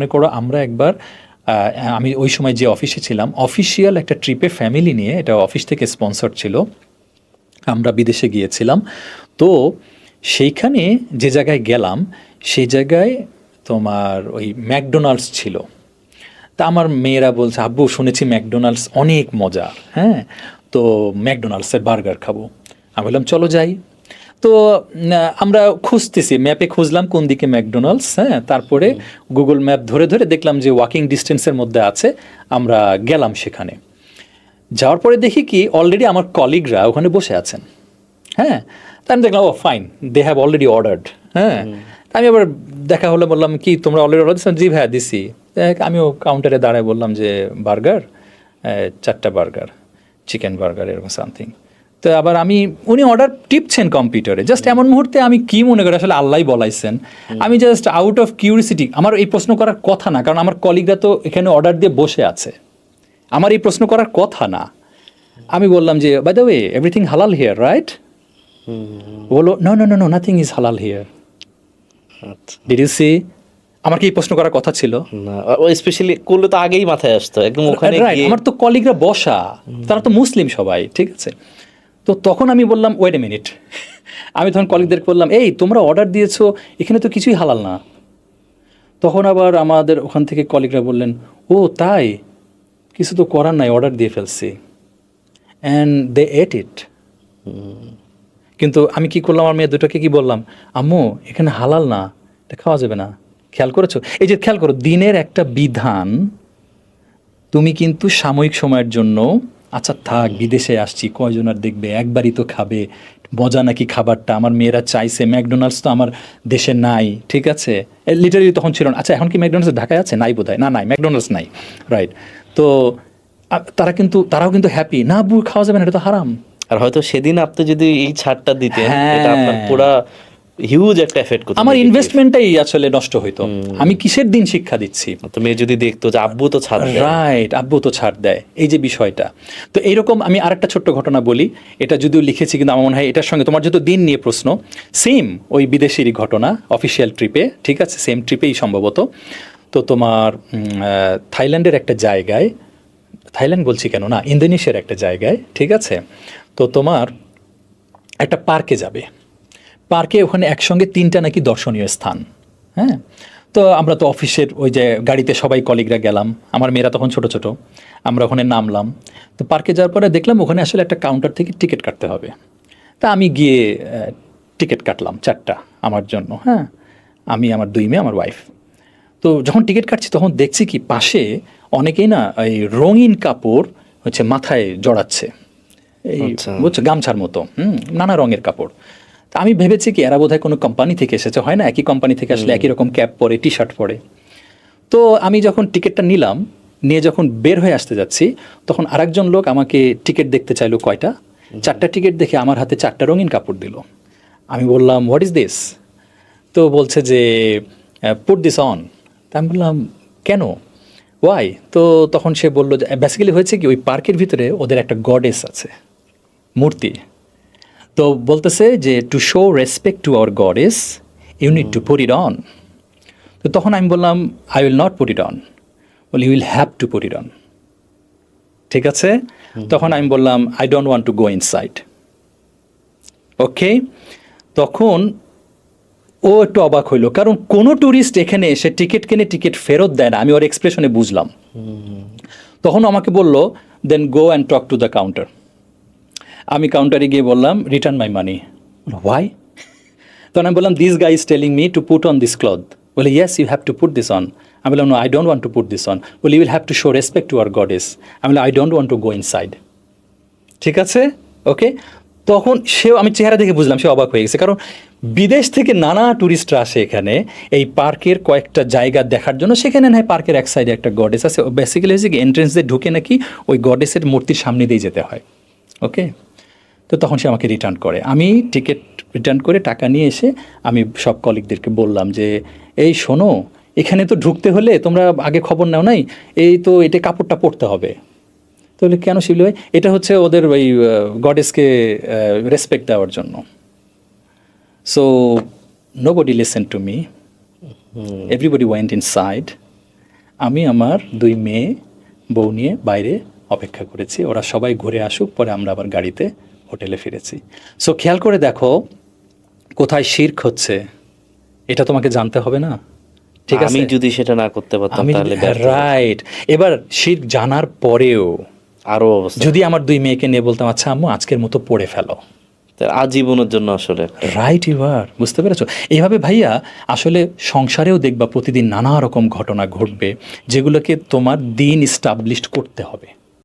মনে করো আমরা একবার আমি ওই সময় যে অফিসে ছিলাম, অফিসিয়াল একটা ট্রিপে ফ্যামিলি নিয়ে, এটা অফিস থেকে স্পন্সর ছিল, আমরা বিদেশে গিয়েছিলাম। তো সেইখানে যে জায়গায় গেলাম, সেই জায়গায় তোমার ওই ম্যাকডোনাল্ডস ছিল। তা আমার মেয়েরা বলছে, আব্বু, শুনেছি ম্যাকডোনাল্ডস অনেক মজা। হ্যাঁ? তো ম্যাকডোনাল্ডসের বার্গার খাব। আমি বললাম, চলো যাই। তো আমরা খুঁজতেছি ম্যাপে খুঁজলাম কোন দিকে ম্যাকডোনাল্ডস হ্যাঁ তারপরে গুগল ম্যাপ ধরে ধরে দেখলাম যে ওয়াকিং ডিস্টেন্সের মধ্যে আছে আমরা গেলাম সেখানে। যাওয়ার পরে দেখি কি অলরেডি আমার কলিগরা ওখানে বসে আছেন হ্যাঁ তাই আমি দেখলাম ও fine they have already ordered হ্যাঁ আমি আবার দেখা হলে বললাম কি তোমরা অলরেডি অর্ডার দিচ্ছ জি ভাইয়া দিছি। দেখ, আমিও কাউন্টারে দাঁড়ায় বললাম যে বার্গার চারটা বার্গার চিকেন বার্গার এরকম সামথিং তো আবার আমি উনি অর্ডার টিপছেন কম্পিউটারে জাস্ট এমন মুহূর্তে আমি কি মনে করি আসলে আল্লাহ বলাইছেন। আমি জাস্ট আউট অফ কিউরিসিটি আমার এই প্রশ্ন করার কথা না কারণ আমার কলিগরা তো এখানে অর্ডার দিয়ে বসে আছে। আমার এই প্রশ্ন করার কথা না। আমি বললাম যে by the way everything halal here right বলো no no no no nothing is halal here did you see আমার কি এই প্রশ্ন করার কথা ছিল? না ও স্পেশালি করলে তো আগেই মাথায় আসতো একদম ওখানে আমার তো কলিগরা বসা তারা তো মুসলিম সবাই ঠিক আছে? তো তখন আমি বললাম ওয়েট এ মিনিট আমি তখন কলিগদেরকে বললাম, এই, তোমরা অর্ডার দিয়েছ, এখানে তো কিছুই হালাল না। তখন আবার আমাদের ওখান থেকে কলিগরা বললেন, ও, তাই? কিছু তো করার নাই অর্ডার দিয়ে ফেলছি। অ্যান্ড দে এট ইট কিন্তু আমি কি করলাম, আমার মেয়ে দুটোকে কি বললাম, আম্মু, এখানে হালাল না, এটা খাওয়া যাবে না। খেয়াল করেছ? এই যে খেয়াল করো, দিনের একটা বিধান, তুমি কিন্তু সাময়িক সময়ের জন্য আচ্ছা থাক বিদেশে আসছি কয়জন আর দেখবে? একবারই তো খাবে। মজা নাকি খাবারটা? আমার মেয়েরা চাইছে ম্যাকডোনাল্ডস তো আমার দেশে নাই ঠিক আছে? লিটারি তখন ছিল না। আচ্ছা এখন কি ম্যাকডোনাল্ডস ঢাকায় আছে? নাই বোধহয়। না নাই ম্যাকডোনাল্ডস নাই রাইট তো তারা কিন্তু তারাও কিন্তু হ্যাপি না বু খাওয়া যাবে না এটা তো হারাম। আর হয়তো সেদিন আপনি যদি এই ছাড়টা দিতেন হ্যাঁ। এটা আপনার পুরা হিউজ একটা এফেক্ট করতো আমার ইনভেস্টমেন্টটাই আসলে নষ্ট হইতো। আমি কিসের দিন শিক্ষা দিচ্ছি? তো মেয়ে যদি দেখতো যে আব্বু তো ছাড় রাইট আব্বু তো ছাড় দেয়। এই যে বিষয়টা। তো এইরকম আমি আরেকটা ছোট্ট ঘটনা বলি। এটা যদিও লিখেছি কিন্তু আমার মনে হয় এটার সঙ্গে তোমার যেহেতু দিন নিয়ে প্রশ্ন সেম ওই বিদেশিরই ঘটনা অফিসিয়াল ট্রিপে ঠিক আছে? সেম ট্রিপেই সম্ভবত। তো তোমার থাইল্যান্ডের একটা জায়গায় থাইল্যান্ড বলছি কেন না ইন্দোনেশিয়ার একটা জায়গায় ঠিক আছে? তো তোমার একটা পার্কে যাবে। পার্কে ওখানে একসঙ্গে তিনটা নাকি দর্শনীয় স্থান হ্যাঁ? তো আমরা তো অফিসের ওই যে গাড়িতে সবাই কলিগরা গেলাম আমার মেয়েরা তখন ছোট ছোট আমরা ওখানে নামলাম। তো পার্কে যাওয়ার পরে দেখলাম ওখানে আসলে একটা কাউন্টার থেকে টিকিট কাটতে হবে। তা আমি গিয়ে টিকিট কাটলাম চারটা আমার জন্য হ্যাঁ? আমি আমার দুই মেয়ে আমার ওয়াইফ তো যখন টিকিট কাটছি তখন দেখছি কি পাশে অনেকেই না এই রঙিন কাপড় হচ্ছে মাথায় জড়াচ্ছে। এই আচ্ছা। বুঝছ গামছার মতো হুম নানা রঙের কাপড়। তা আমি ভেবেছি কি এরা বোধহয় কোনো কোম্পানি থেকে এসেছে হয় না? একই কোম্পানি থেকে আসলে একই রকম ক্যাপ পরে টি শার্ট পরে। তো আমি যখন টিকিটটা নিলাম নিয়ে যখন বের হয়ে আসতে যাচ্ছি তখন আরেকজন লোক আমাকে টিকিট দেখতে চাইলো কয়টা? চারটা টিকিট দেখে আমার হাতে চারটা রঙিন কাপড় দিল। আমি বললাম হোয়াট ইজ দিস তো বলছে যে পুট দিস অন তা আমি বললাম কেন? ওয়াই তো তখন সে বলল যে বেসিক্যালি হয়েছে কি ওই পার্কের ভিতরে ওদের একটা গডেস আছে মূর্তি। তো বলতেছে যে to show respect to our goddess you need to put it on তো তখন আমি বললাম I will not put it on ball you will have to put it on ঠিক আছে? তখন আমি বললাম I don't want to go inside okay? তখন ও একটু অবাক হইল কারণ কোনো ট্যুরিস্ট এখানে এসে টিকিট কিনে টিকিট ফেরত দেয় না আমি ওর এক্সপ্রেশনে বুঝলাম। তখন আমাকে বলল then go and talk to the counter আমি কাউন্টারে গিয়ে বললাম রিটার্ন মাই মানি হোয়াই তখন আমি বললাম this guy is telling me to put on this cloth বলে yes you have to put this on আমি বললাম I don't want to put this on বলে you will have to show respect to our goddess আমি বললাম I don't want to go inside ঠিক আছে? ওকে তখন সেও, আমি চেহারা দেখে বুঝলাম, সে অবাক হয়ে গেছে। কারণ বিদেশ থেকে নানা ট্যুরিস্টরা আসে এখানে, এই পার্কের কয়েকটা জায়গা দেখার জন্য। সেখানে না পার্কের এক সাইডে একটা গডেস আছে। বেসিক্যালি হচ্ছে এন্ট্রেন্স দিয়ে ঢুকে নাকি ওই গডেসের মূর্তির সামনে দিয়ে যেতে হয়। ওকে তো তখন সে আমাকে রিটার্ন করে। আমি টিকিট রিটার্ন করে টাকা নিয়ে এসে আমি সব কলিগদেরকে বললাম যে এই শোনো এখানে তো ঢুকতে হলে তোমরা আগে খবর নাও নাই এই তো এটা কাপড়টা পরতে হবে। তাহলে কেন শিবলি ভাই? এটা হচ্ছে ওদের ওই গডেসকে রেসপেক্ট দেওয়ার জন্য। So nobody listen to me everybody went inside আমি আমার দুই মেয়ে বউ নিয়ে বাইরে অপেক্ষা করেছি। ওরা সবাই ঘুরে আসুক পরে আমরা আবার গাড়িতে হোটেলে ফিরেছি। সো খেয়াল করে দেখো কোথায় শির্ক হচ্ছে এটা তোমাকে জানতে হবে না? ঠিক আছে? আমি যদি সেটা না করতে পারতাম তাহলে রাইট। এবার শির্ক জানার পরেও আরও যদি আমার দুই মেয়েকে নিয়ে বলতাম আচ্ছা আম্মু আজকের মতো পড়ে ফেলো। আজীবনের জন্য আসলে। রাইট ইউর বুঝতে পেরেছ? এইভাবে ভাইয়া আসলে সংসারেও দেখবা প্রতিদিন নানা রকম ঘটনা ঘটবে যেগুলোকে তোমার দিন স্টাবলিশড করতে হবে।